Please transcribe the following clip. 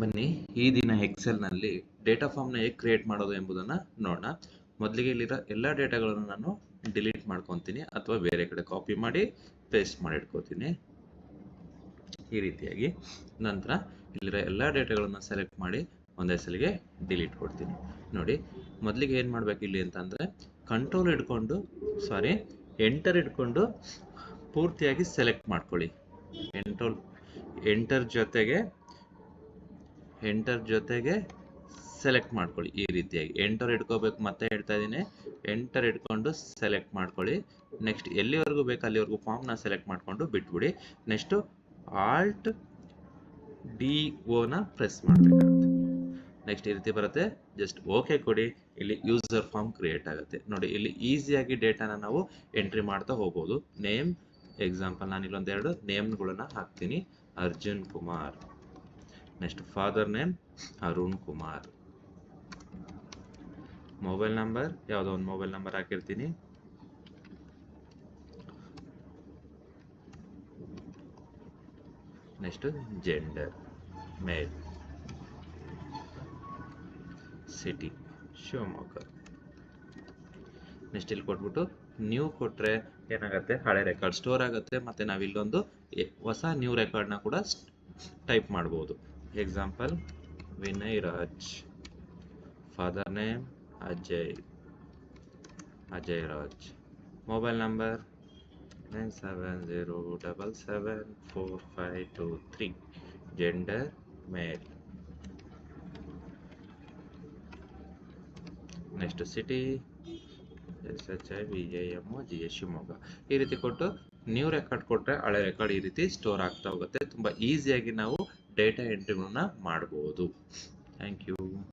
ಬನ್ನಿ. ಈ ದಿನ ಎಕ್ಸೆಲ್ನಲ್ಲಿ ಡೇಟಾ ಫಾರ್ಮ್ನ ಹೇಗೆ ಕ್ರಿಯೇಟ್ ಮಾಡೋದು ಎಂಬುದನ್ನು ನೋಡೋಣ. ಮೊದಲಿಗೆ ಇಲ್ಲಿರೋ ಎಲ್ಲ ಡೇಟಾಗಳನ್ನು ನಾನು ಡಿಲೀಟ್ ಮಾಡ್ಕೊತೀನಿ ಅಥವಾ ಬೇರೆ ಕಡೆ ಕಾಪಿ ಮಾಡಿ ಪೇಸ್ಟ್ ಮಾಡಿ ಇಟ್ಕೋತೀನಿ. ಈ ರೀತಿಯಾಗಿ. ನಂತರ ಇಲ್ಲಿರೋ ಎಲ್ಲ ಡೇಟಾಗಳನ್ನು ಸೆಲೆಕ್ಟ್ ಮಾಡಿ ಒಂದೇ ಸಲಿಗೆ ಡಿಲೀಟ್ ಕೊಡ್ತೀನಿ. ನೋಡಿ, ಮೊದಲಿಗೆ ಏನು ಮಾಡಬೇಕು ಇಲ್ಲಿ ಅಂತಂದರೆ ಕಂಟ್ರೋಲ್ ಇಟ್ಕೊಂಡು ಸಾರಿ ಎಂಟರ್ ಇಟ್ಕೊಂಡು ಪೂರ್ತಿಯಾಗಿ ಸೆಲೆಕ್ಟ್ ಮಾಡ್ಕೊಳ್ಳಿ. ಎಂಟ್ರೋಲ್ ಎಂಟರ್ ಜೊತೆಗೆ ಎಂಟರ್ ಜೊತೆಗೆ ಸೆಲೆಕ್ಟ್ ಮಾಡ್ಕೊಳ್ಳಿ ಈ ರೀತಿಯಾಗಿ. ಎಂಟರ್ ಇಟ್ಕೋಬೇಕು ಮತ್ತೆ ಹೇಳ್ತಾ ಇದ್ದೀನಿ. ಎಂಟರ್ ಇಟ್ಕೊಂಡು ಸೆಲೆಕ್ಟ್ ಮಾಡ್ಕೊಳ್ಳಿ. ನೆಕ್ಸ್ಟ್ ಎಲ್ಲಿವರೆಗೂ ಬೇಕು ಅಲ್ಲಿವರೆಗೂ ಫಾರ್ಮ್ನ ಸೆಲೆಕ್ಟ್ ಮಾಡಿಕೊಂಡು ಬಿಟ್ಬಿಡಿ. ನೆಕ್ಸ್ಟು ಆಲ್ಟ್ ಡಿ ಓನ ಪ್ರೆಸ್ ಮಾಡಬೇಕಾಗುತ್ತೆ. ನೆಕ್ಸ್ಟ್ ಈ ರೀತಿ ಬರುತ್ತೆ. ಜಸ್ಟ್ ಓಕೆ ಕೊಡಿ. ಇಲ್ಲಿ ಯೂಸರ್ ಫಾರ್ಮ್ ಕ್ರಿಯೇಟ್ ಆಗುತ್ತೆ. ನೋಡಿ, ಇಲ್ಲಿ ಈಸಿಯಾಗಿ ಡೇಟಾನ ನಾವು ಎಂಟ್ರಿ ಮಾಡ್ತಾ ಹೋಗ್ಬೋದು. ನೇಮ್ ಎಕ್ಸಾಂಪಲ್ ನಾನು ಇಲ್ಲೊಂದೆರಡು ನೇಮ್ಗಳನ್ನ ಹಾಕ್ತೀನಿ. Arjun Kumar. Next father name Arun Kumar mobile number ಯಾವುದೋ ಒಂದು ಮೊಬೈಲ್ ನಂಬರ್ ಹಾಕಿರ್ತೀನಿ. Next gender male city Shivamogga. Next ಇಲ್ಲಿ ಕೊಟ್ಬಿಟ್ಟು ನ್ಯೂ ಕೊಟ್ಟರೆ ಏನಾಗುತ್ತೆ? ಹಳೆ ರೆಕಾರ್ಡ್ ಸ್ಟೋರ್ ಆಗುತ್ತೆ. ಮತ್ತು ನಾವು ಇಲ್ಲೊಂದು ಎ- ಹೊಸ ನ್ಯೂ ರೆಕಾರ್ಡ್ನ ಕೂಡ ಟೈಪ್ ಮಾಡ್ಬೋದು. Example Vinay Raj father name Ajay Ajay Raj mobile number nine seven zero double seven four five two three gender male next city S H I V A M G S Shivamogga ಈ ರೀತಿ ಕೊಟ್ಟು new record ಕೊಟ್ಟರೆ ಹಳೆ record ಈ ರೀತಿ store ಆಗ್ತಾ ಹೋಗುತ್ತೆ. ತುಂಬ ಈಸಿಯಾಗಿ ನಾವು ಡೇಟಾ ಎಂಟ್ರಿಗಳನ್ನ ಮಾಡ್ಬೋದು. Thank you